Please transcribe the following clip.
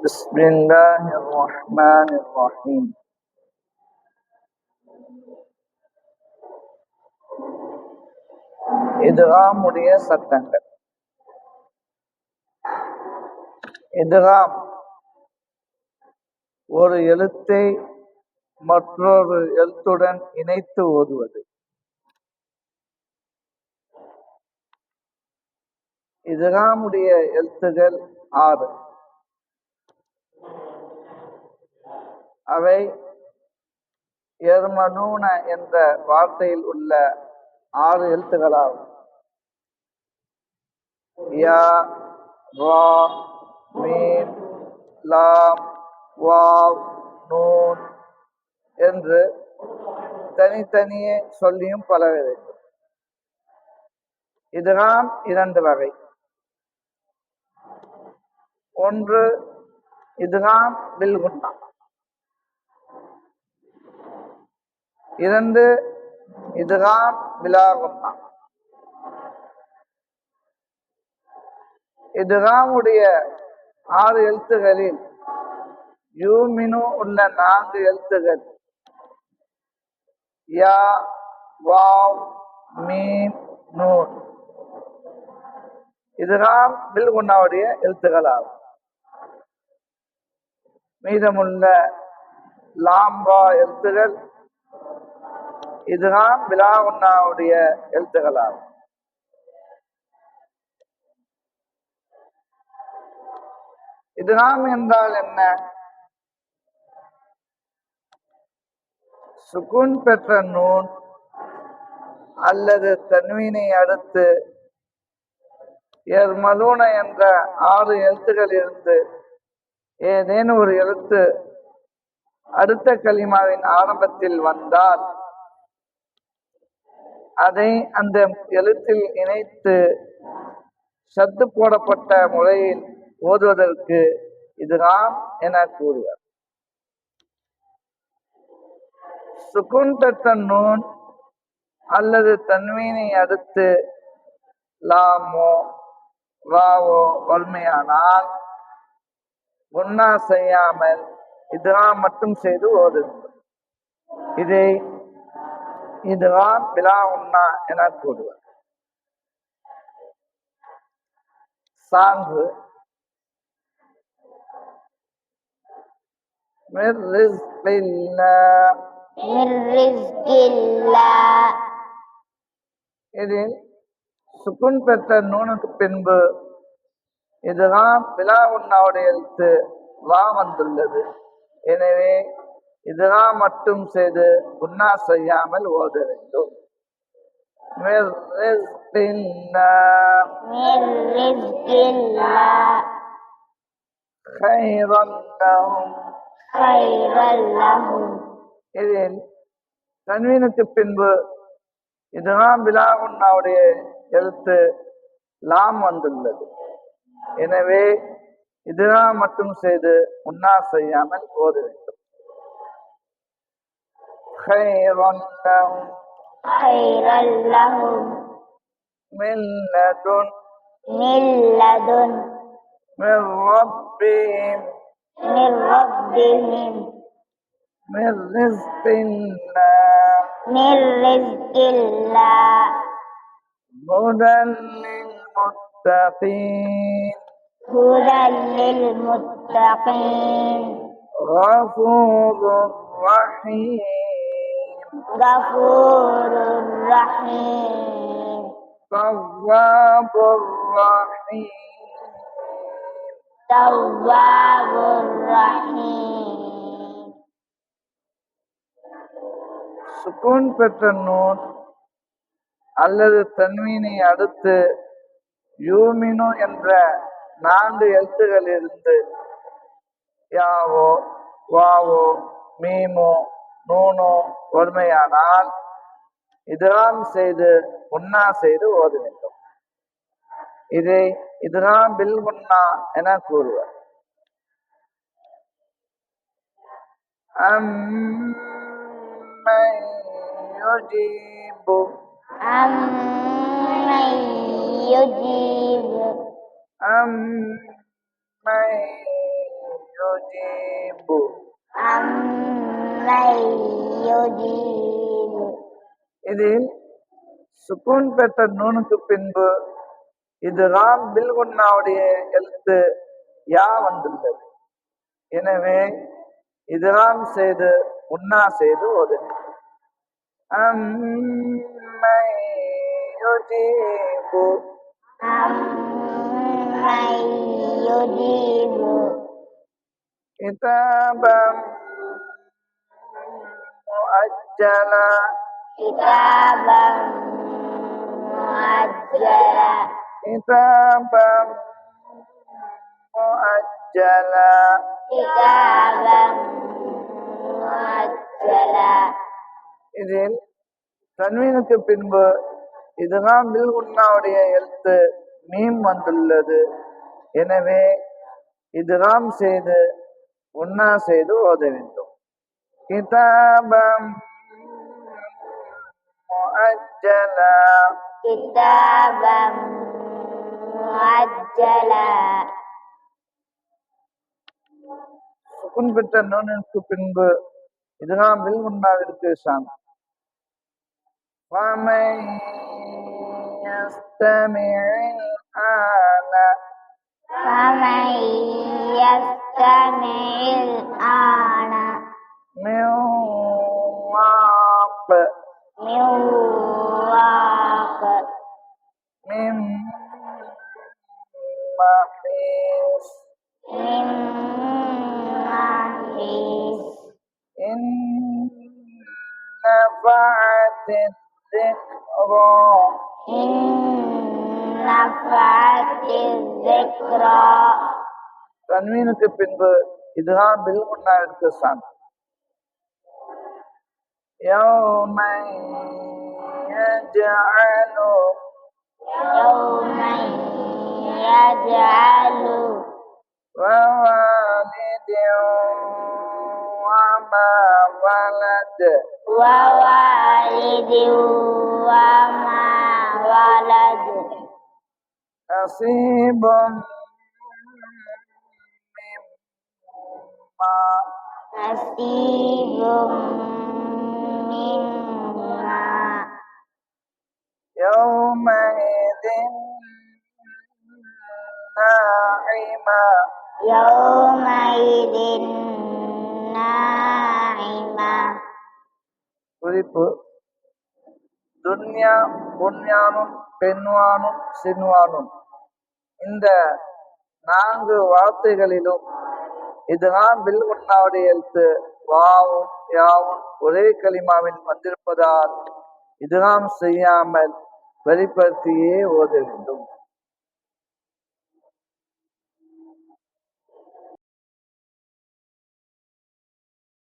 بسم الله الرحمن الرحيم இதுகாமுடைய சட்டங்கள் இதுகாம் ஒரு எழுத்தை மற்றொரு எழுத்துடன் இணைத்து ஓதுவது இதுகாமுடைய எழுத்துகள் ஆறு அவை எர்மனூன என்ற வார்த்தையில் உள்ள ஆறு எழுத்துக்களாகும். யா வா மீன் லாம் வாவ் நூன் என்று தனித்தனியே சொல்லியும் பழக இதுதான் இரண்டு வகை. ஒன்று இதுதான் பில்குன்னா இரண்டு இதுதான் பிலாகுன்னா இதுகாமுடைய ஆறு எழுத்துகளில் யூமினு உள்ள நான்கு எழுத்துகள் யா வாவ் மீன் நூன். இதுதான் பில்குன்னாவுடைய எழுத்துக்களாகும் மீதமுள்ள லாம்பா எழுத்துகள் இதுதான் பிலாகுன்னாவுடைய எழுத்துக்களாகும். இதுதான் என்றால் என்ன? சுகுன் பெற்ற நூன் அல்லது தன்வீனை அடுத்து எர்மலூன என்ற ஆறு எழுத்துக்கள் இருந்து ஏதேனும் ஒரு எழுத்து அடுத்த களிமாவின் ஆரம்பத்தில் வந்தால் அதை அந்த எழுத்தில் இணைத்து சத்து போடப்பட்ட முறையில் ஓதுவதற்கு இதுதான் என கூறுவர். சுகுன் நூன் அல்லது தன்மீனை அடுத்து லாமோ வாவோ வன்மையானால் குன்னா செய்யாமல் இதெல்லாம் மட்டும் செய்து ஓது இதை இதுதான் பிலா உண்ணா என கூறுவர் சான்று من رزق الله من رزق الله இதில் சுக்குன் பெற்ற நூனுக்கு பின்பு இதுதான் விழா உண்ணாவுடைய எழுத்து வா வந்துள்ளது எனவே இதெல்லாம் மட்டும் செய்து உண்ணா செய்யாமல் ஓத வேண்டும். இதில் தன்வீனுக்கு பின்பு இதுதான் உண்ணாவுடைய எழுத்து லாம் வந்துள்ளது. எனவே இதுதான் மட்டும் செய்து உண்ணா செய்யாமல் ஓத வேண்டும். خيرا لهم. خيرا لهم. من لدن من لدن من ربهم. من ربهم. من رزق الله. من رزق الله. هدى للمتقين. هدى للمتقين. غفور رحيم. غفور رحيم تواب رحيم تواب رحيم சுக்கூன் பெற்ற நூன் அல்லது தன்வீனை அடுத்து யூமினு என்ற நான்கு எழுத்துகளிலிருந்து யாவோ வாவோ மீமோ நூனோ வறுமையானால் இதுதான் செய்து உண்ணா செய்து ஓத வேண்டும் இதை இதுதான் பில் உண்ணா என கூறுவர் أمن يجيب இதில் சுக்கூன் பெற்ற நூனுக்கு பின்பு இது ராம் பில்குன்னாவுடைய எழுத்து யா வந்துள்ளது. எனவே இதுராம் செய்து உன்னா செய்து ஒரு அம்மை كتابا مؤجلا كتابا مؤجلا كتابا مؤجلا كتابا مؤجلا இதில் தன்வீனுக்கு பின்பு இதுதான் பில்குன்னாவுடைய எழுத்து மீம் வந்துள்ளது எனவே இதுராம் செய்து உன்னா செய்து ஓத வேண்டும் கிதாபம் முஅஜ்ஜலா كتابا مؤجلا சுக்குன் பெற்ற நூனுக்கு பின்பு இதுதான் பில்குன்னாவிற்கு சாம் ومن يستمع الآن فمن يستمع الآن من واق من واق من محيص من محيص إن نفعت الذكرى إن نفعت الذكرى தன்வீனுக்கு பின்பு இதுதான் பில் முன்னாவிற்கு சான் يوم يجعل يوم يجعل ووالد وما ولد ووالد وما ولد نصيب نصيب مما يومئذ ناعمة يومئذ ناعمة குறிப்பு துன்யா புன்யானும் பெண்வானும் சின்வானும் இந்த நான்கு வார்த்தைகளிலும் இதுதான் வில் உண்ணாவுடைய எழுத்து. வாவும் யாவும் ஒரே களிமாவில் வந்திருப்பதால் இதுதான் செய்யாமல் வெளிப்படுத்தியே ஓத வேண்டும்.